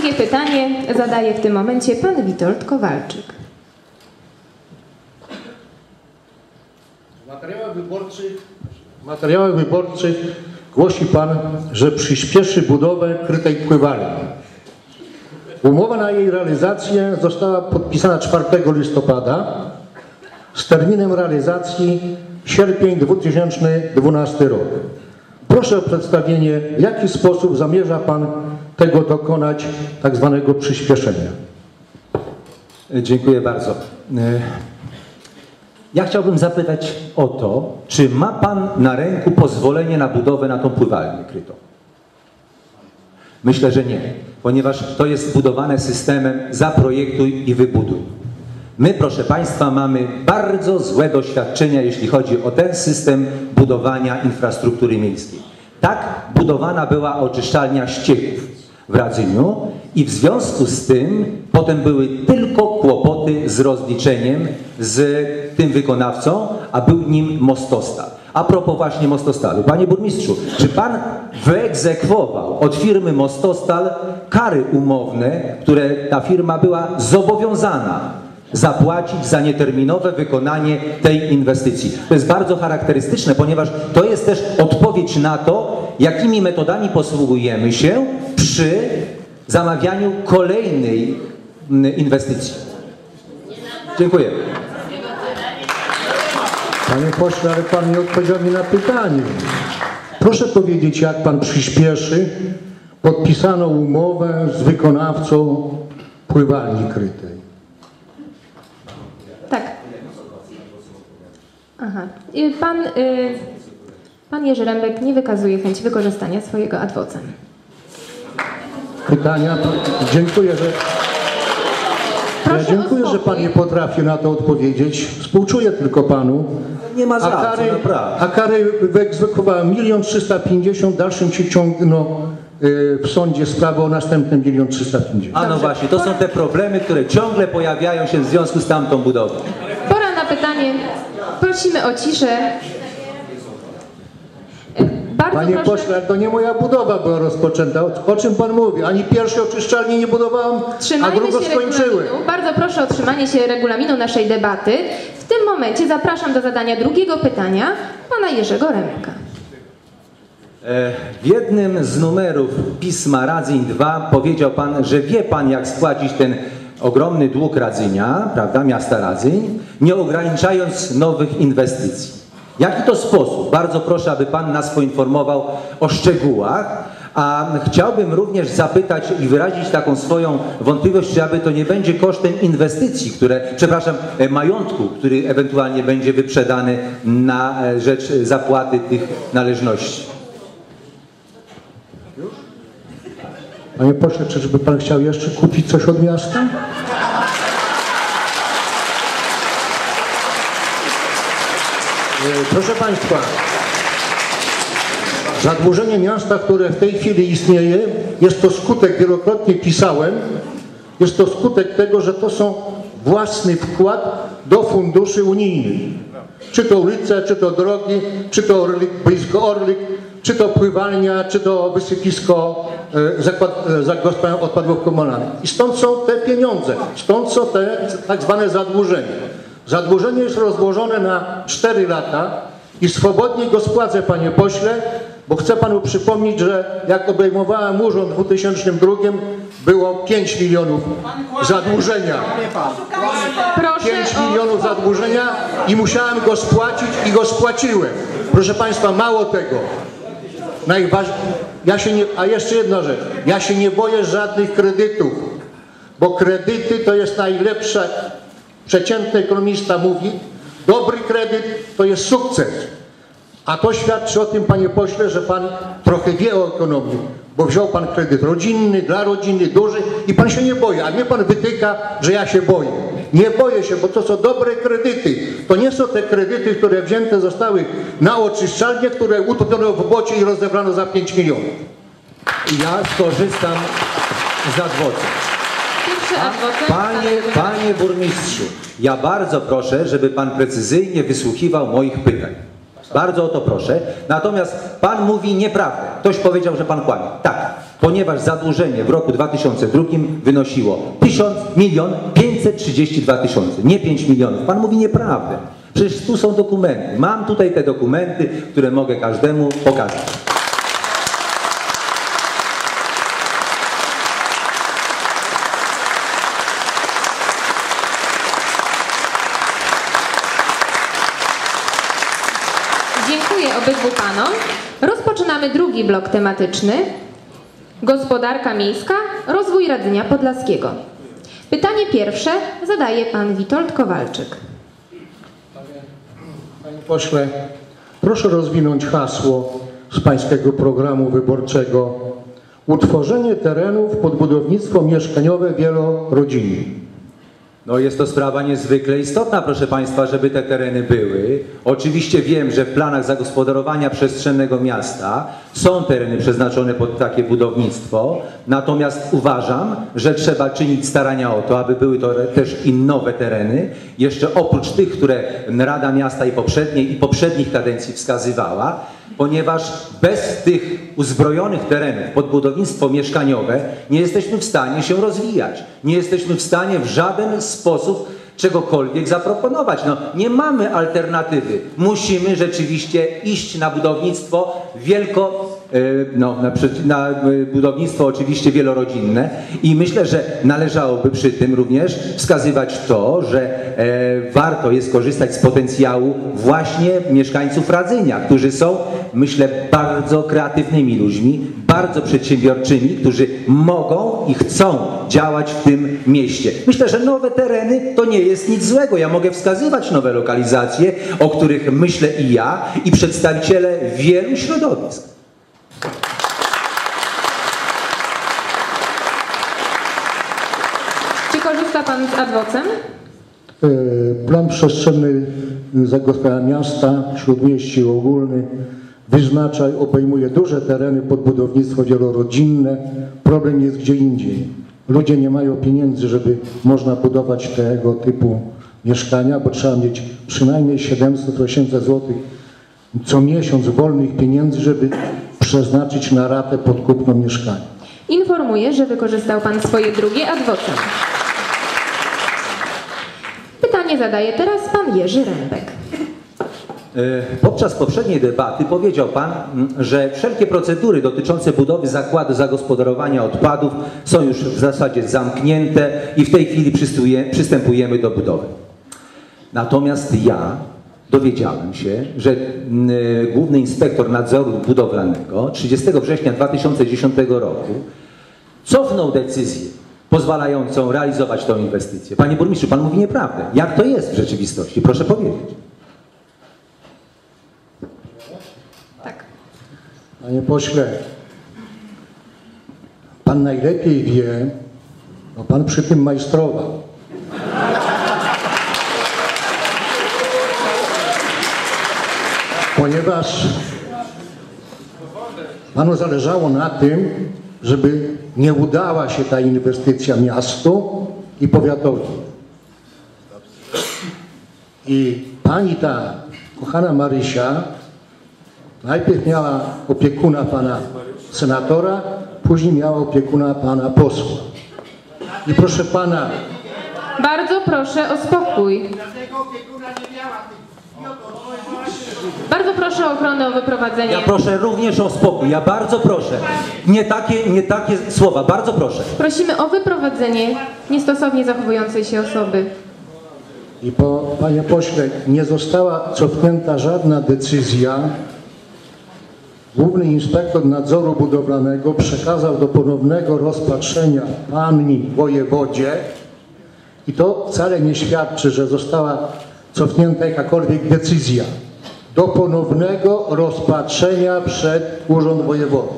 Drugie pytanie zadaje w tym momencie pan Witold Kowalczyk. W materiałach wyborczych, w materiałach wyborczych głosi Pan, że przyspieszy budowę krytej pływalni. Umowa na jej realizację została podpisana 4 listopada z terminem realizacji sierpień 2012 rok. Proszę o przedstawienie, w jaki sposób zamierza Pan tego dokonać, tak zwanego przyspieszenia. Dziękuję bardzo. E, Ja chciałbym zapytać o to, czy ma Pan na ręku pozwolenie na budowę na tą pływalnię krytą? Myślę, że nie, ponieważ to jest budowane systemem zaprojektuj i wybuduj. My, proszę Państwa, mamy bardzo złe doświadczenia, jeśli chodzi o ten system budowania infrastruktury miejskiej. Tak budowana była oczyszczalnia ścieków w Radzyniu i w związku z tym potem były tylko kłopoty z rozliczeniem z tym wykonawcą, a był nim Mostostal. A propos właśnie Mostostalu. Panie burmistrzu, czy pan wyegzekwował od firmy Mostostal kary umowne, które ta firma była zobowiązana zapłacić za nieterminowe wykonanie tej inwestycji. To jest bardzo charakterystyczne, ponieważ to jest też odpowiedź na to, jakimi metodami posługujemy się przy zamawianiu kolejnej mm, inwestycji. Dziękuję. Panie pośle, ale Pan nie odpowiedział mi na pytanie. Proszę powiedzieć, jak Pan przyspieszy podpisaną umowę z wykonawcą pływalni krytej. Tak. Aha. Y, Pan, y, pan Jerzy Rębek nie wykazuje chęci wykorzystania swojego adwocem. Pytania? Dziękuję, że... Ja dziękuję, że Pan nie potrafi na to odpowiedzieć. Współczuję tylko Panu. Nie ma A za co, kary, a kary wyegzekwowałem milion trzysta pięćdziesiąt, w dalszym się ciągną y, w sądzie sprawę o następnym milion trzysta pięćdziesiąt. A no właśnie, to są te problemy, które ciągle pojawiają się w związku z tamtą budową. Pora na pytanie. Prosimy o ciszę. Bardzo Panie proszę. pośle, to nie moja budowa była rozpoczęta. O, o czym pan mówi? Ani pierwszej oczyszczalni nie budowałem, a Trzymajmy drugą się skończyłem. regulaminu. Bardzo proszę o trzymanie się regulaminu naszej debaty. W tym momencie zapraszam do zadania drugiego pytania pana Jerzego Remka. E, W jednym z numerów pisma Radzyń 2 powiedział Pan, że wie Pan jak spłacić ten ogromny dług Radzynia, prawda, miasta Radzyń, nie ograniczając nowych inwestycji. Jaki to sposób? Bardzo proszę, aby Pan nas poinformował o szczegółach. A chciałbym również zapytać i wyrazić taką swoją wątpliwość, czy aby to nie będzie kosztem inwestycji, które, przepraszam, e, majątku, który ewentualnie będzie wyprzedany na e, rzecz zapłaty tych należności. Panie pośle, czyżby pan chciał jeszcze kupić coś od miasta? Proszę Państwa, zadłużenie miasta, które w tej chwili istnieje, jest to skutek, wielokrotnie pisałem, jest to skutek tego, że to są własny wkład do funduszy unijnych. Czy to ulice, czy to drogi, czy to Orlik, blisko Orlik, czy to pływalnia, czy to wysypisko e, zakład, e, zagospodarowania odpadów komunalnych. I stąd są te pieniądze, stąd są te tak zwane zadłużenie. Zadłużenie jest rozłożone na 4 lata i swobodnie go spłacę, panie pośle, bo chcę panu przypomnieć, że jak obejmowałem urząd w 2002 było 5 milionów zadłużenia. Proszę 5 o milionów zadłużenia i musiałem go spłacić i go spłaciłem. Proszę Państwa, mało tego. Najważ... Ja się nie... A jeszcze jedna rzecz. Ja się nie boję żadnych kredytów, bo kredyty to jest najlepsze. Przeciętny ekonomista mówi, dobry kredyt to jest sukces. A to świadczy o tym, panie pośle, że pan trochę wie o ekonomii, bo wziął pan kredyt rodzinny, dla rodziny, duży i pan się nie boi, a mnie pan wytyka, że ja się boję. Nie boję się, bo to są dobre kredyty. To nie są te kredyty, które wzięte zostały na oczyszczalnie, które utopiono w bocie i rozebrano za 5 milionów. Ja skorzystam z adwokat. Adwokat. Panie, panie burmistrzu, ja bardzo proszę, żeby pan precyzyjnie wysłuchiwał moich pytań. Bardzo o to proszę. Natomiast pan mówi nieprawdę. Ktoś powiedział, że pan kłamie. Tak. ponieważ zadłużenie w roku 2002 wynosiło 1000 milion 532 tysiące, nie 5 milionów. Pan mówi nieprawdę. Przecież tu są dokumenty. Mam tutaj te dokumenty, które mogę każdemu pokazać. Drugi blok tematyczny. Gospodarka miejska, rozwój Radzynia Podlaskiego. Pytanie pierwsze zadaje pan Witold Kowalczyk. Panie pośle, proszę rozwinąć hasło z pańskiego programu wyborczego. Utworzenie terenów pod budownictwo mieszkaniowe wielorodzinne. No jest to sprawa niezwykle istotna, proszę Państwa, żeby te tereny były. Oczywiście wiem, że w planach zagospodarowania przestrzennego miasta są tereny przeznaczone pod takie budownictwo, natomiast uważam, że trzeba czynić starania o to, aby były to też i nowe tereny, jeszcze oprócz tych, które Rada Miasta i poprzedniej i poprzednich kadencji wskazywała, ponieważ bez tych uzbrojonych terenów pod budownictwo mieszkaniowe nie jesteśmy w stanie się rozwijać. Nie jesteśmy w stanie w żaden sposób czegokolwiek zaproponować. No, nie mamy alternatywy. Musimy rzeczywiście iść na budownictwo wielko, no, na, na e, budownictwo oczywiście wielorodzinne i myślę, że należałoby przy tym również wskazywać to, że e, warto jest korzystać z potencjału właśnie mieszkańców Radzynia, którzy są, myślę, bardzo kreatywnymi ludźmi, bardzo przedsiębiorczymi, którzy mogą i chcą działać w tym mieście. Myślę, że nowe tereny to nie jest nic złego. Ja mogę wskazywać nowe lokalizacje, o których myślę i ja, i przedstawiciele wielu środowisk. Czy korzysta pan z adwocem? E, Plan przestrzenny zagospodarowania miasta, śródmieści ogólny wyznacza i obejmuje duże tereny pod budownictwo wielorodzinne. Problem jest gdzie indziej. Ludzie nie mają pieniędzy, żeby można budować tego typu mieszkania, bo trzeba mieć przynajmniej 700 tysięcy złotych co miesiąc wolnych pieniędzy, żeby przeznaczyć na ratę pod kupno mieszkania. Informuję, że wykorzystał pan swoje drugie adwocem. Pytanie zadaje teraz pan Jerzy Rębek. E, Podczas poprzedniej debaty powiedział Pan, że wszelkie procedury dotyczące budowy zakładu zagospodarowania odpadów są już w zasadzie zamknięte i w tej chwili przystępujemy do budowy. Natomiast ja dowiedziałem się, że e, Główny Inspektor Nadzoru Budowlanego 30 września 2010 roku cofnął decyzję pozwalającą realizować tę inwestycję. Panie burmistrzu, Pan mówi nieprawdę. Jak to jest w rzeczywistości? Proszę powiedzieć. Tak. Panie pośle, pan najlepiej wie, bo pan przy tym majstrował. Ponieważ panu zależało na tym, żeby nie udała się ta inwestycja miastu i powiatowi. I pani ta kochana Marysia Najpierw miała opiekuna pana senatora, później miała opiekuna pana posła. I proszę pana, Bardzo proszę o spokój. Bardzo proszę o ochronę o wyprowadzenie. Ja proszę również o spokój. Ja bardzo proszę. Nie takie, nie takie słowa. Bardzo proszę. Prosimy o wyprowadzenie niestosownie zachowującej się osoby. i po, panie pośle, nie została cofnięta żadna decyzja. Główny inspektor nadzoru budowlanego przekazał do ponownego rozpatrzenia pani wojewodzie i to wcale nie świadczy, że została cofnięta jakakolwiek decyzja. Do ponownego rozpatrzenia przed Urząd Wojewody.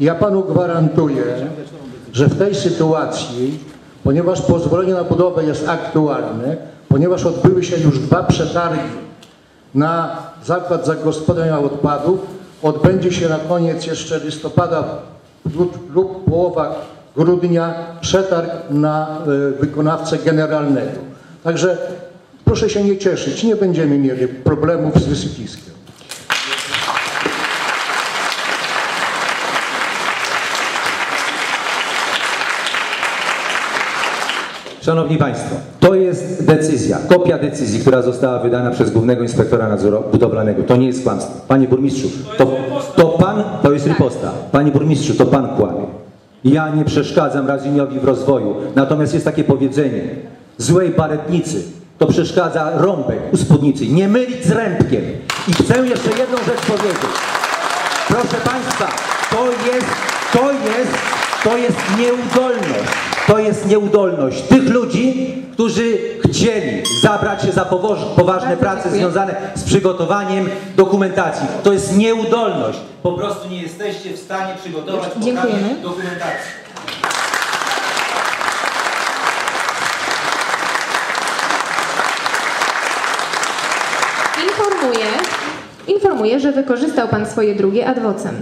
Ja panu gwarantuję, że w tej sytuacji, ponieważ pozwolenie na budowę jest aktualne, ponieważ odbyły się już dwa przetargi na zakład zagospodarowania odpadów, odbędzie się na koniec jeszcze listopada lub, połowa grudnia przetarg na e, wykonawcę generalnego. Także Proszę się nie cieszyć, nie będziemy mieli problemów z wysypiskiem. Szanowni Państwo, to jest decyzja, kopia decyzji, która została wydana przez Głównego Inspektora Nadzoru Budowlanego. To nie jest kłamstwo. Panie Burmistrzu, to, to Pan, to jest riposta. Panie Burmistrzu, to Pan kłamie. Ja nie przeszkadzam Raziniowi w rozwoju. Natomiast jest takie powiedzenie, złej baretnicy to przeszkadza rąbek u spódnicy. Nie mylić z rębkiem. I chcę jeszcze jedną rzecz powiedzieć. Proszę Państwa, to jest, to jest, to jest nieudolność. To jest nieudolność tych ludzi, którzy chcieli zabrać się za poważne prace związane z przygotowaniem dokumentacji. To jest nieudolność. Po prostu nie jesteście w stanie przygotować dokumentacji. Informuję, informuję, że wykorzystał pan swoje drugie ad vocem.